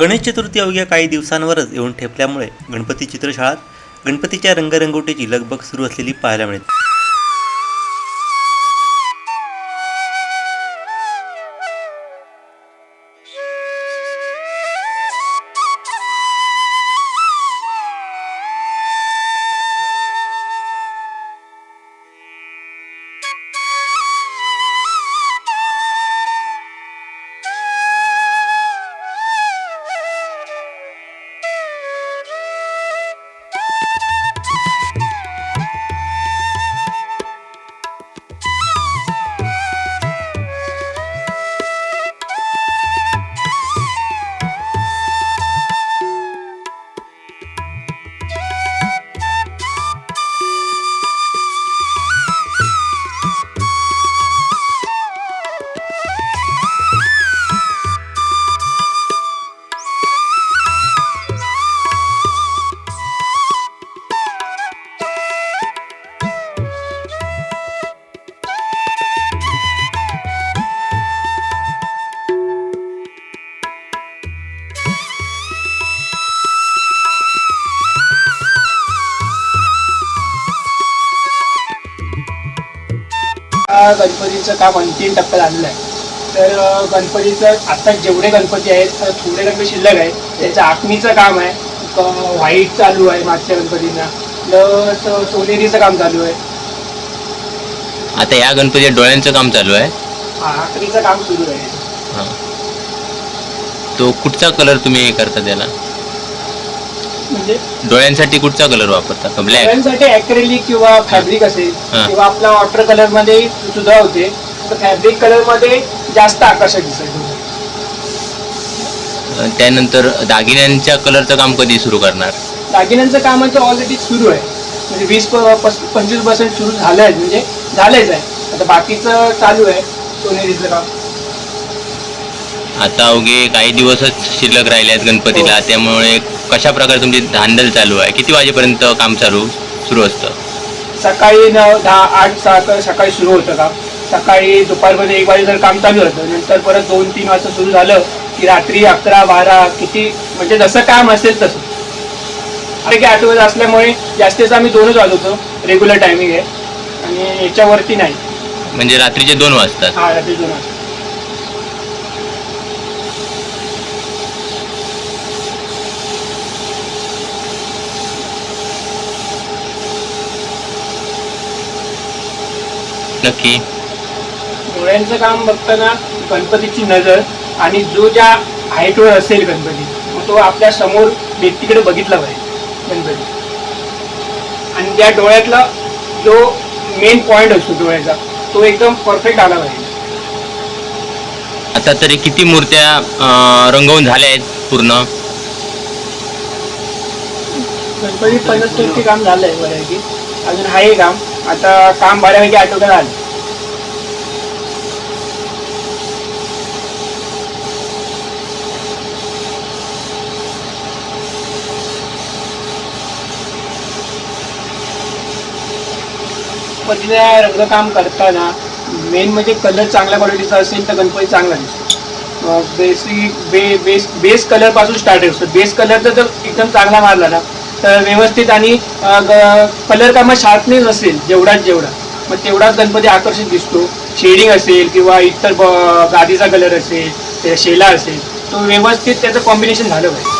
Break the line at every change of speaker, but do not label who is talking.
गणेश चतुर्थी अवघ्या काही दिवसांवरच येऊन ठेपल्यामुळे गणपती चित्रशाळात गणपतीच्या रंगरंगोटीची लगबग सुरू असलेली पाहायला मिळते.
आता गणपतीचं काम अंतिम टप्प्यात आलेलं आहे. तर गणपतीचं आता जेवढे गणपती आहेत थोडे गणपती शिल्लक आहे त्याचं आखणीचं काम आहे. व्हाईट चालू आहे मागच्या गणपतींना प्लस सोनेरीचं काम चालू आहे.
आता या गणपतीच्या डोळ्यांचं काम चालू आहे?
हा, आखणीचं काम सुरू आहे.
हा. तो कुठचा कलर तुम्ही हे करता त्याला?
म्हणजे
डोळ्यांसाठी कुठचा कलर वापरता? ब्लॅक
सगळ्यांसाठी ॲक्रेलिक किंवा फॅब्रिक असेल
हा.
किंवा आपला वॉटर कलरमध्ये सुद्धा होते तर फॅब्रिक कलरमध्ये जास्त आकर्षक दिसेल.
त्यानंतर दागिन्यांच्या कलरचं काम कधी सुरू करणार?
दागिन्यांचं कामाचं ऑलरेडी सुरू आहे. म्हणजे वीस प- पस- पंचवीस पर्सेंट सुरू झालं आहे म्हणजे झालंच आहे. आता बाकीचं चालू आहे सोनेरीचं काम.
आता अवघे काही दिवसच शिल्लक राहिले आहेत गणपतीला
हो.
त्यामुळे कशा प्रकारे तुमची धांदल चालू आहे? किती वाजेपर्यंत काम चालू सुरू असतं?
सकाळी नऊ दहा आठ सहा सकाळी सुरू होतं काम. सकाळी दुपारपर्यंत एक वाजे जर काम चालू होतं नंतर परत दोन तीन वाजता सुरू झालं की रात्री अकरा बारा किती म्हणजे जसं काम असेल तसं. अरे की आठ वाजता असल्यामुळे जास्तीत आम्ही दोनच वाजवतो रेग्युलर टायमिंग आहे. आणि याच्यावरती नाही.
म्हणजे रात्रीचे दोन वाजतात.
हा रात्री दोन वाजता.
नक्की
डोळ्यांचं काम बघताना गणपतीची नजर आणि जो ज्या हाईटवर असेल गणपती मग तो आपल्यासमोर व्यक्तीकडे बघितला पाहिजे गणपती. आणि त्या डोळ्यातला जो मेन पॉइंट असतो डोळ्याचा तो एकदम परफेक्ट आला पाहिजे.
आता तरी किती मूर्त्या रंगवून झाल्या आहेत पूर्ण?
गणपती पन्नास टक्के काम झालं आहे बऱ्यापैकी. अजून आहे काम. आता काम बऱ्यापैकी आठवड्यात झालं. गणपतीला रंगकाम करताना मेन म्हणजे कलर चांगल्या क्वालिटीचा असेल तर गणपती चांगला दिसतो. बेसिक बे बेस बेस कलरपासून स्टार्ट असतो बेस कलर जर एकदम चांगला मारला ना. तर व्यवस्थित आणि कलर कामात शार्पनेस असेल जेवढाच जेवढा. मग तेवढाच गणपती आकर्षित दिसतो. शेडिंग असेल किंवा इतर गादीचा कलर असेल शेला असेल तो व्यवस्थित त्याचं कॉम्बिनेशन झालं पाहिजे.